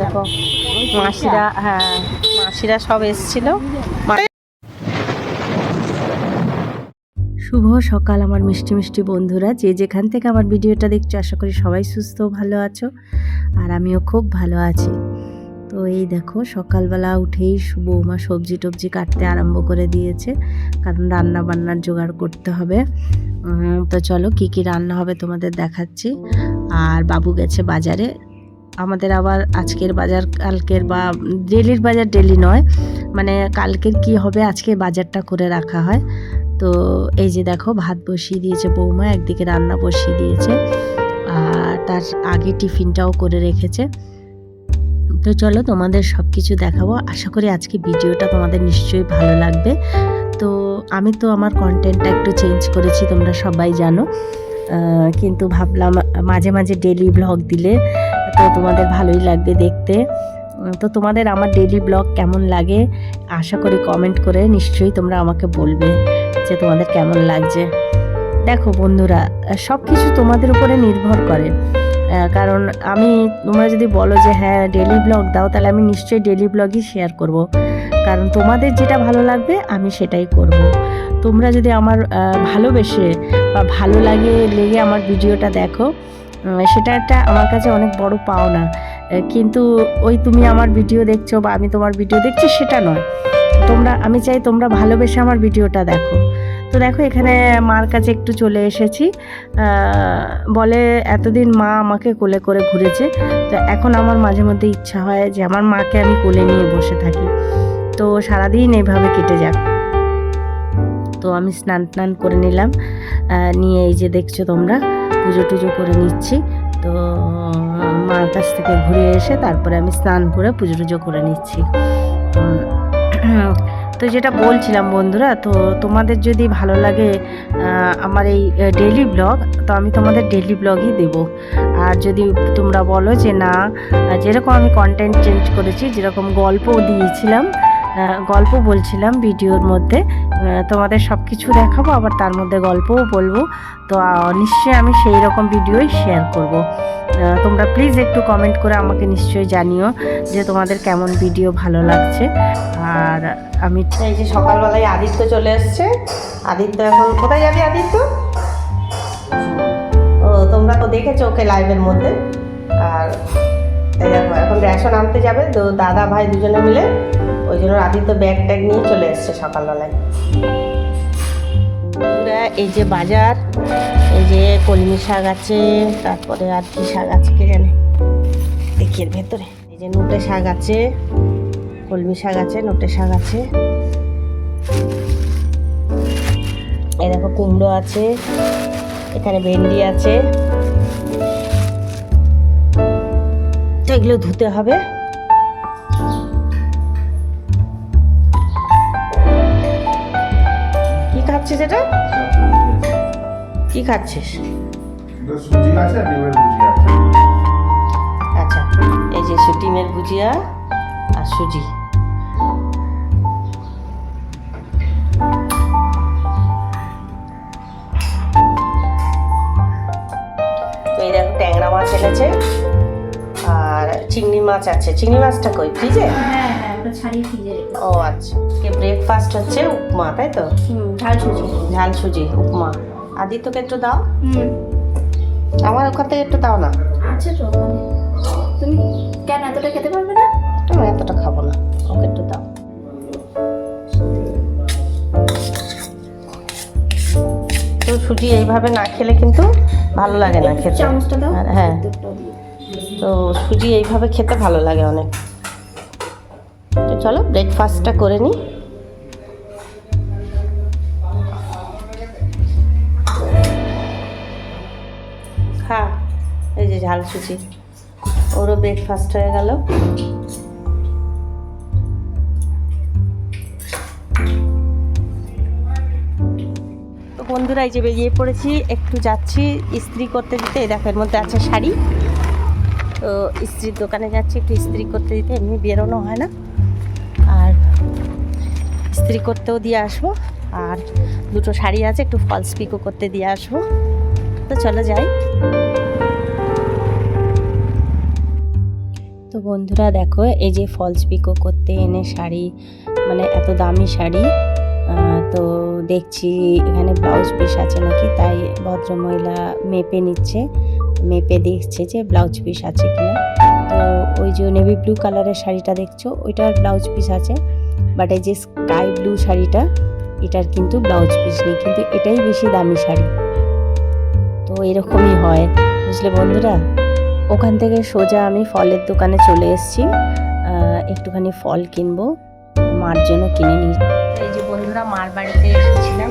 দেখো, মাসিরা হ্যাঁ মাসিরা সব এসছিল। শুভ সকাল, আমার মিষ্টি মিষ্টি বন্ধুরা। যে যেখান থেকে আমার ভিডিওটা দেখছ, আশা করি সবাই সুস্থ ভালো আছো, আর আমিও খুব ভালো আছি। তো এই দেখো, সকালবেলা উঠেই বৌমা সবজি টবজি কাটতে আরম্ভ করে দিয়েছে, কারণ রান্না বান্নার জোগাড় করতে হবে। তো চলো, কি কি রান্না হবে তোমাদের দেখাচ্ছি। আর বাবু গেছে বাজারে আমাদের আবার আজকের বাজার, কালকের বা ডেলির বাজার ডেলি নয় মানে কালকের কি হবে আজকে বাজারটা করে রাখা হয়। তো এই যে দেখো, ভাত বসিয়ে দিয়েছে বৌমা, একদিকে রান্না বসিয়ে দিয়েছে, আর তার আগে টিফিনটাও করে রেখেছে। তো চলো তোমাদের সব কিছু দেখাবো। আশা করি আজকে ভিডিওটা তোমাদের নিশ্চয়ই ভালো লাগবে। তো আমি তো আমার কন্টেন্টটা একটু চেঞ্জ করেছি, তোমরা সবাই জানো। কিন্তু ভাবলাম মাঝে মাঝে ডেলি ব্লগ দিলে তো তোমাদের ভালোই লাগবে দেখতে। তো তোমাদের আমার ডেলি ব্লগ কেমন লাগে? আশা করি কমেন্ট করে নিশ্চয়ই তোমরা আমাকে বলবে যে তোমাদের কেমন লাগছে। দেখো বন্ধুরা সব কিছু তোমাদের উপরে নির্ভর করে। কারণ আমি, তোমরা যদি বলো যে হ্যাঁ ডেলি ব্লগ দাও, তাহলে আমি নিশ্চয়ই ডেলি ব্লগই শেয়ার করব। কারণ তোমাদের যেটা ভালো লাগবে, আমি সেটাই করব। তোমরা যদি আমার ভালোবেসে বা ভালো লাগে, লেগে আমার ভিডিওটা দেখো সেটা একটা আমার কাছে অনেক বড় পাওনা। কিন্তু ওই তুমি আমার ভিডিও দেখছ বা আমি তোমার ভিডিও দেখছি সেটা নয়। তোমরা, আমি চাই তোমরা ভালোবেসে আমার ভিডিওটা দেখো। তো দেখো, এখানে মার কাছে একটু চলে এসেছি। বলে, এতদিন মা আমাকে কোলে করে ঘুরেছে। তো এখন আমার মাঝে মধ্যে ইচ্ছা হয় যে আমার মাকে আমি কোলে নিয়ে বসে থাকি। তো সারাদিন এইভাবে কেটে যাক। তো আমি স্নান টান করে নিলাম। নিয়ে এই যে দেখছ তোমরা পুজো টুজো করে নিচ্ছি। তো মার কাছ থেকে ঘুরে এসে তারপরে আমি স্নান করে পুজো টুজো করে নিচ্ছি। তো যেটা বলছিলাম বন্ধুরা, তো তোমাদের যদি ভালো লাগে আমার এই ডেলি ব্লগ তো আমি তোমাদের ডেলি ব্লগই দেব। আর যদি তোমরা বলো যে না, যেরকম আমি কন্টেন্ট চেঞ্জ করেছি, যেরকম গল্পও দিয়েছিলাম গল্প বলছিলাম ভিডিওর মধ্যে। তোমাদের সব কিছু দেখাবো, আবার তার মধ্যে গল্পও বলব। তো নিশ্চয়ই আমি সেই রকম ভিডিওই শেয়ার করব। তোমরা প্লিজ একটু কমেন্ট করে আমাকে নিশ্চয়ই জানিও যে তোমাদের কেমন ভিডিও ভালো লাগছে। আর আমি এই যে সকালবেলায় আদিত্য চলে এসছে। আদিত্য এখন কোথায় যাবি আদিত্য? ও, তোমরা তো দেখেছ ওকে লাইভের মধ্যে। আর দেখো, এখন রেশন আনতে যাবে। তো দাদা ভাই দুজনে মিলে ওই জন্য আদিত্য ব্যাগ ট্যাগ নিয়ে চলে এসছে সকালবেলায়। এই যে বাজার, এই যে কলমি শাক আছে, তারপরে আর কি শাক আছে কে জানে দেখি এর ভেতরে। এই যে নোটে শাক আছে, কলমি শাক আছে, নোটে শাক আছে। এই দেখো কুমড়ো আছে, এখানে ভেন্ডি আছে। এগুলো ধুতে হবে। কি খাচ্ছিস এটা? কি খাচ্ছিস? আচ্ছা এই যে সুটিমের ভুজিয়া আর সুজি। মাছ আছে চিংড়ি মাছটা কই? ফ্রিজে? হ্যাঁ হ্যাঁ ওটা ছাড়িয়ে ফ্রিজে রেখে ও আচ্ছা। কে ব্রেকফাস্ট হচ্ছে উপমা তাই তো? ঝাল সুজি। ঝাল সুজি উপমা। আদিত্যকে একটু দাও। হুম। আমার ওখান থেকে একটু দাও না। আছে তো তুমি কেন এতটা খেতে পারবে না? আমি এতটা খাব না। ওকে একটু দাও। তো সুজি এইভাবে না খেলে কিন্তু ভালো লাগে না খেতে। চামচটা দাও হ্যাঁ। তো সুজি এইভাবে খেতে ভালো লাগে অনেক। তো চলো ব্রেকফাস্টটা করে নিই। খা, এই যে ঝাল সুজি। ওরও ব্রেকফাস্ট হয়ে গেল। বন্ধুরা, এই যে বেরিয়ে পড়েছি, একটু যাচ্ছি, ইস্ত্রি করতে দিতে দেখো, এর মধ্যে আছে শাড়ি। তো ইস্ত্রির দোকানে যাচ্ছি, একটু ইস্ত্রি করতে দিতে, এমনি বেরোনো হয় না। আর ইস্ত্রি করতেও দিয়ে আসব, আর দুটো শাড়ি আছে, একটু ফলস পিকো করতে দিয়ে আসব। তো চলো যাই। তো বন্ধুরা, দেখো, এই যে ফলস পিকো করতে এনে শাড়ি মানে এত দামি শাড়ি তো দেখছি এখানে ব্লাউজ পিস আছে নাকি, তাই ভদ্রমহিলা মেপে নিচ্ছে। মেপে দেখছে যে ব্লাউজ পিস আছে কিনা। তো ওই যে নেভি ব্লু কালারের শাড়িটা দেখছ, ওইটার ব্লাউজ পিস আছে বাট এই যে স্কাই ব্লু শাড়িটা, এটার কিন্তু ব্লাউজ পিস নেই, কিন্তু এটাই বেশি দামি শাড়ি। তো এরকমই হয়, বুঝলে বন্ধুরা? ওখান থেকে সোজা আমি ফলের দোকানে চলে এসেছি। একটুখানি ফল কিনবো, মার জন্য কিনে নিই। এই যে বন্ধুরা, মার বাড়িতে এসেছিলাম।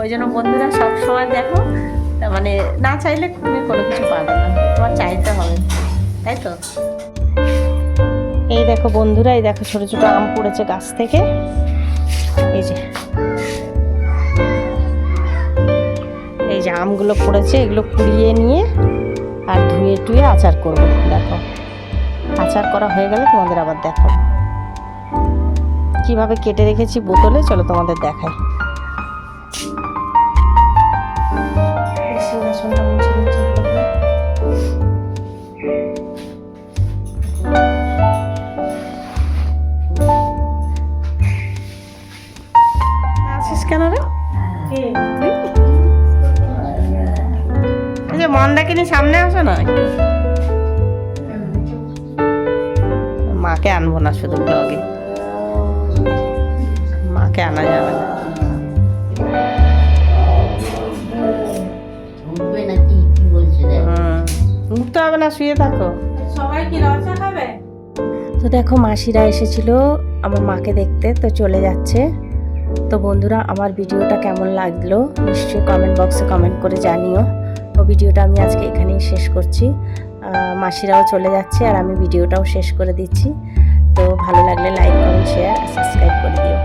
ওই জন্য বন্ধুরা সব সময় দেখো মানে না চাইলে তুমি কোনো কিছু পাবে না, তোমার চাইতে হবে, তাই তো? এই দেখো বন্ধুরা, এই দেখো ছোট ছোট আম পড়েছে গাছ থেকে। এই যে এই যে আমগুলো পড়েছে, এগুলো কুড়িয়ে নিয়ে আর ধুয়ে টুয়ে আচার করব, দেখো। আচার করা হয়ে গেলে তোমাদের আবার দেখো কীভাবে কেটে রেখেছি বোতলে, চলো তোমাদের দেখাই। মন্দাকিনি সামনে আসো না? একটু মাকে আনব না শুধু ব্লগে মাকে আনা যাবে না। উঠতে হবে না শুয়ে থাকো। সবাই কি রচা খাবে তো দেখো মাসিরা এসেছিল আমার মাকে দেখতে তো চলে যাচ্ছে। তো বন্ধুরা আমার ভিডিওটা কেমন লাগল নিশ্চয়ই কমেন্ট বক্সে কমেন্ট করে জানিও। ভিডিওটা আমি আজকে এখানেই শেষ করছি। মাসিরাও চলে যাচ্ছে আর আমি ভিডিওটাও শেষ করে দিচ্ছি। তো ভালো লাগলে লাইক কমেন্ট শেয়ার সাবস্ক্রাইব করে দিও।